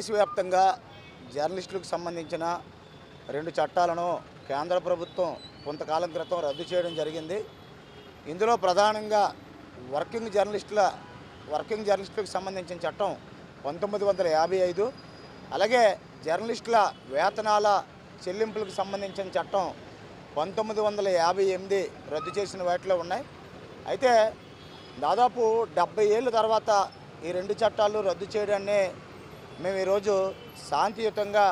దేశవ్యాప్తంగా జర్నలిస్టులకు సంబంధించిన రెండు చట్టాలను కేంద్ర ప్రభుత్వం కొంతకాలం క్రితం రద్దు చేయడం జరిగింది. ఇందులో ప్రధానంగా వర్కింగ్ జర్నలిస్టుల వర్కింగ్ జర్నలిస్టులకు సంబంధించిన చట్టం పంతొమ్మిది వందల యాభై ఐదు. అలాగే జర్నలిస్టుల వేతనాల చెల్లింపులకు సంబంధించిన చట్టం పంతొమ్మిది వందల యాభై ఎనిమిది రద్దు చేసిన వాటిలో ఉన్నాయి. అయితే దాదాపు డెబ్బై ఏళ్ళ తర్వాత ఈ రెండు చట్టాలు రద్దు చేయడాన్ని మేము ఈరోజు శాంతియుతంగా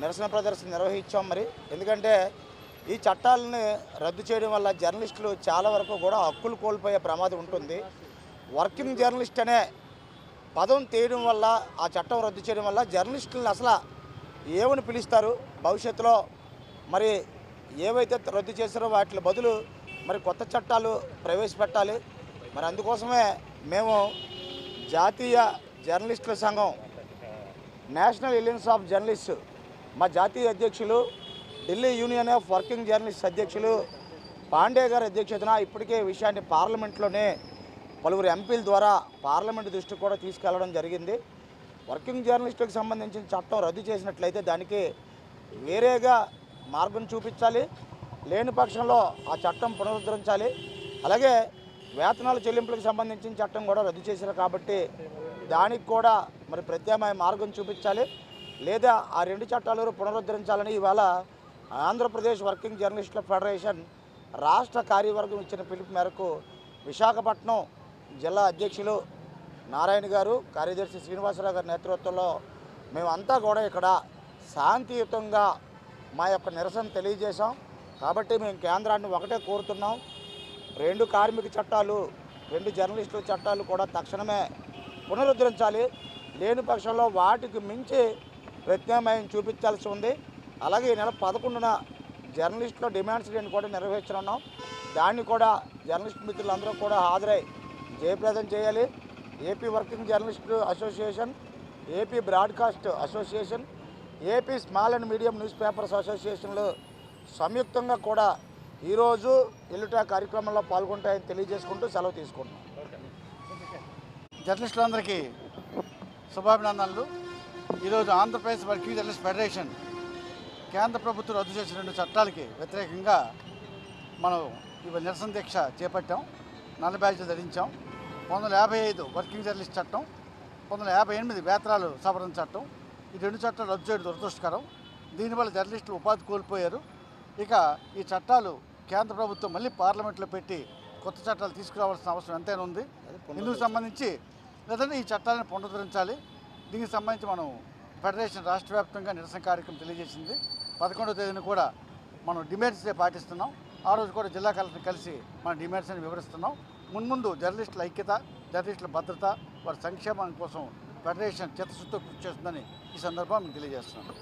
నిరసన ప్రదర్శన నిర్వహించాం మరి. ఎందుకంటే ఈ చట్టాలని రద్దు చేయడం వల్ల జర్నలిస్టులు చాలా వరకు కూడా హక్కులు కోల్పోయే ప్రమాదం ఉంటుంది. వర్కింగ్ జర్నలిస్ట్ అనే పదం తీయడం వల్ల ఆ చట్టం రద్దు చేయడం వల్ల జర్నలిస్టులను అసలు ఏమని పిలుస్తారు? భవిష్యత్తులో మరి ఏవైతే రద్దు చేశారో వాటి బదులు మరి కొత్త చట్టాలు ప్రవేశపెట్టాలి. మరి అందుకోసమే మేము జాతీయ జర్నలిస్టుల సంఘం నేషనల్ ఎలియన్స్ ఆఫ్ జర్నలిస్ట్. మా జాతీయ అధ్యక్షులు Delhi union of working journalist అధ్యక్షులు పాండే గారి అధ్యక్షతన ఇప్పటికే విషయాన్ని పార్లమెంట్లోనే పలువురు ఎంపీల ద్వారా పార్లమెంట్ దృష్టికి కూడా తీసుకెళ్ళడం జరిగింది. వర్కింగ్ జర్నలిస్టులకు సంబంధించిన చట్టం రద్దు చేసినట్లయితే దానికి వేరేగా మార్గం చూపించాలి. లేని పక్షంలో ఆ చట్టం పునరుద్ధరించాలి. అలాగే వేతనాల చెల్లింపులకు సంబంధించిన చట్టం కూడా రద్దు చేశారు కాబట్టి దానికి కూడా మరి ప్రత్యామ్నాయ మార్గం చూపించాలి. లేదా ఆ రెండు చట్టాలు పునరుద్ధరించాలని ఇవాళ ఆంధ్రప్రదేశ్ వర్కింగ్ జర్నలిస్టుల ఫెడరేషన్ రాష్ట్ర కార్యవర్గం ఇచ్చిన పిలుపు మేరకు విశాఖపట్నం జిల్లా అధ్యక్షులు నారాయణ గారు కార్యదర్శి శ్రీనివాసరావు గారి నేతృత్వంలో మేమంతా కూడా ఇక్కడ శాంతియుతంగా మా యొక్క నిరసన తెలియజేశాం. కాబట్టి మేము కేంద్రాన్ని ఒకటే కోరుతున్నాం. రెండు కార్మిక చట్టాలు రెండు జర్నలిస్టుల చట్టాలు కూడా తక్షణమే పునరుద్ధరించాలి. లేని పక్షంలో వాటికి మించి ప్రత్యామ్నాయం చూపించాల్సి ఉంది. అలాగే ఈ నెల పదకొండున జర్నలిస్టుల డిమాండ్స్ నేను కూడా నిర్వహించనున్నాం దాన్ని కూడా జర్నలిస్ట్ మిత్రులందరూ కూడా హాజరై జయప్రదం చేయాలి. AP working journalist association AP broadcast association AP small and medium newspapers అసోసియేషన్లు సంయుక్తంగా కూడా ఈరోజు ఎల్లుట కార్యక్రమంలో పాల్గొంటాయని తెలియజేసుకుంటూ సెలవు తీసుకుంటున్నాం. జర్నలిస్టులందరికీ శుభాభినందనలు. ఈరోజు ఆంధ్రప్రదేశ్ వర్కింగ్ జర్నలిస్ట్ ఫెడరేషన్ కేంద్ర ప్రభుత్వం రద్దు చేసిన రెండు చట్టాలకి వ్యతిరేకంగా మనం ఇవాళ నిరసన దీక్ష చేపట్టాం. నల్ల బ్యాడ్జ్ ధరించాం. పంతొమ్మిది వందల యాభై ఐదు వర్కింగ్ జర్నలిస్ట్ చట్టం పంతొమ్మిది వందల యాభై ఎనిమిది వేతనాలు సవరణ చట్టం ఈ రెండు చట్టాలు రద్దు చేయడం దురదృష్టకరం. దీనివల్ల జర్నలిస్టులు ఉపాధి కోల్పోయారు. ఇక ఈ చట్టాలు కేంద్ర ప్రభుత్వం మళ్ళీ పార్లమెంట్లో పెట్టి కొత్త చట్టాలు తీసుకురావాల్సిన అవసరం ఎంతైనా ఉంది. ఇందుకు సంబంధించి లేదంటే ఈ చట్టాలను పునరుద్ధరించాలి. దీనికి సంబంధించి మనం ఫెడరేషన్ రాష్ట్ర వ్యాప్తంగా నిరసన కార్యక్రమం తెలియజేసింది. పదకొండవ తేదీన కూడా మనం డిమాండ్స్ డే పాటిస్తున్నాం. ఆ రోజు కూడా జిల్లా కలెక్టర్ కలిసి మన డిమాండ్స్ అని వివరిస్తున్నాం. మున్ముందు జర్నలిస్టుల ఐక్యత జర్నలిస్టుల భద్రత వారి సంక్షేమం కోసం ఫెడరేషన్ చిత్తశుద్ధితో కృషి చేస్తుందని ఈ సందర్భంగా మీకు తెలియజేస్తున్నాం.